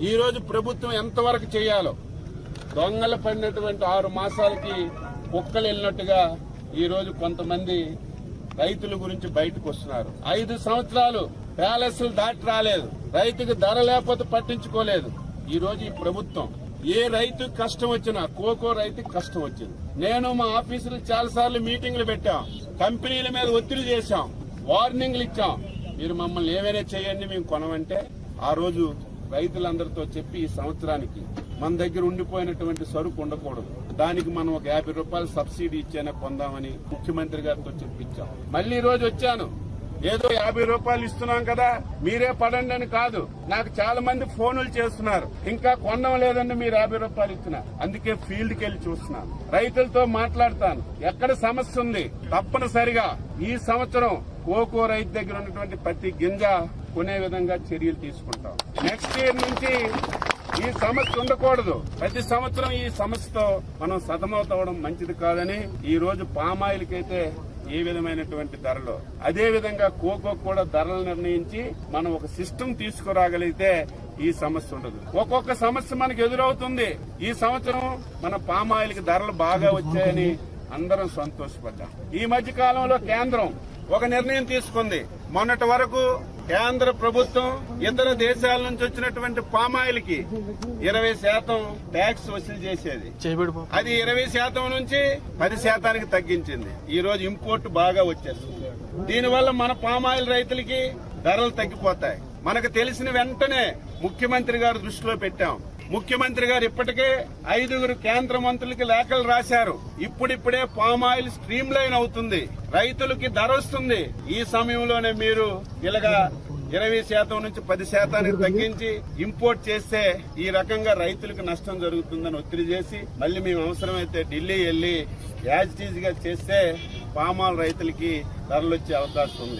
ఈరోజు ప్రభుత్వం ఎంతవరకు చేయాలో దొంగలు పడినటువంటి ఆరు మాసాలకి కుక్కలు వెళ్ళినట్టుగా ఈరోజు కొంతమంది రైతుల గురించి బయటకు వస్తున్నారు. ఐదు సంవత్సరాలు ప్యాలెస్లు దాటి రాలేదు. రైతుకు ధర లేకపోతే పట్టించుకోలేదు. ఈరోజు ఈ ప్రభుత్వం ఏ రైతు కష్టం వచ్చినా కోకో రైతుకి కష్టం వచ్చింది. నేను మా ఆఫీసులో చాలా సార్లు మీటింగ్లు పెట్టాం. కంపెనీల మీద ఒత్తిడి చేశాం. వార్నింగ్లు ఇచ్చాం. మీరు మమ్మల్ని ఏమైనా చేయండి మేము కొనమంటే ఆ రోజు రైతులందరితో చెప్పి ఈ సంవత్సరానికి మన దగ్గర ఉండిపోయినటువంటి సరుకు ఉండకూడదు. దానికి మనం ఒక యాభై రూపాయలు సబ్సిడీ ఇచ్చైనా కొందామని ముఖ్యమంత్రి గారితో చెప్పించాం. మళ్ళీ ఈ రోజు వచ్చాను. ఏదో యాభై రూపాయలు ఇస్తున్నాం కదా మీరే పడండి అని కాదు. నాకు చాలా మంది ఫోన్లు చేస్తున్నారు. ఇంకా కొనడం లేదండి మీరు యాభై రూపాయలు ఇచ్చిన. అందుకే ఫీల్డ్కి వెళ్ళి చూస్తున్నాను రైతులతో మాట్లాడతాను. ఎక్కడ సమస్య ఉంది? తప్పనిసరిగా ఈ సంవత్సరం కోకో రైతు దగ్గర ఉన్నటువంటి ప్రతి గింజ కొనే విధంగా చర్యలు తీసుకుంటాం. నెక్స్ట్ ఇయర్ నుంచి ఈ సమస్య ఉండకూడదు. ప్రతి సంవత్సరం ఈ సమస్యతో మనం సతమవుతవడం మంచిది కాదని ఈ రోజు పామాయిల్కైతే ఏ విధమైనటువంటి ధరలు? అదే విధంగా కోకో కూడా ధరలు నిర్ణయించి మనం ఒక సిస్టమ్ తీసుకురాగలిగితే ఈ సమస్య ఉండదు. ఒక్కొక్క సమస్య మనకు ఎదురవుతుంది. ఈ సంవత్సరం మన పామాయిల్కి ధరలు బాగా వచ్చాయని అందరం సంతోషపడ్డాం. ఈ మధ్య కాలంలో కేంద్రం ఒక నిర్ణయం తీసుకుంది. మొన్నటి వరకు కేంద్ర ప్రభుత్వం ఇతర దేశాల నుంచి వచ్చినటువంటి పామాయిల్కి ఇరవై శాతం ట్యాక్స్ వసూలు చేసేది. అది ఇరవై శాతం నుంచి పది శాతానికి తగ్గించింది. ఈ రోజు ఇంపోర్ట్ బాగా వచ్చేస్తుంది. దీనివల్ల మన పామాయిల్ రైతులకి ధరలు తగ్గిపోతాయి. మనకు తెలిసిన వెంటనే ముఖ్యమంత్రి గారు దృష్టిలో పెట్టాం. ముఖ్యమంత్రి గారు ఇప్పటికే ఐదుగురు కేంద్ర మంత్రులకి లేఖలు రాశారు. ఇప్పుడిప్పుడే పామాయిల్ స్ట్రీమ్ లైన్ అవుతుంది. రైతులకి ధర వస్తుంది. ఈ సమయంలోనే మీరు ఇలాగా ఇరవై శాతం నుంచి పది శాతానికి తగ్గించి ఇంపోర్ట్ చేస్తే ఈ రకంగా రైతులకు నష్టం జరుగుతుందని ఒత్తిడి చేసి మళ్ళీ మేము అవసరమైతే ఢిల్లీ వెళ్ళి యాజ్గా చేస్తే పామాల్ రైతులకి ధరలు వచ్చే అవకాశం ఉంది.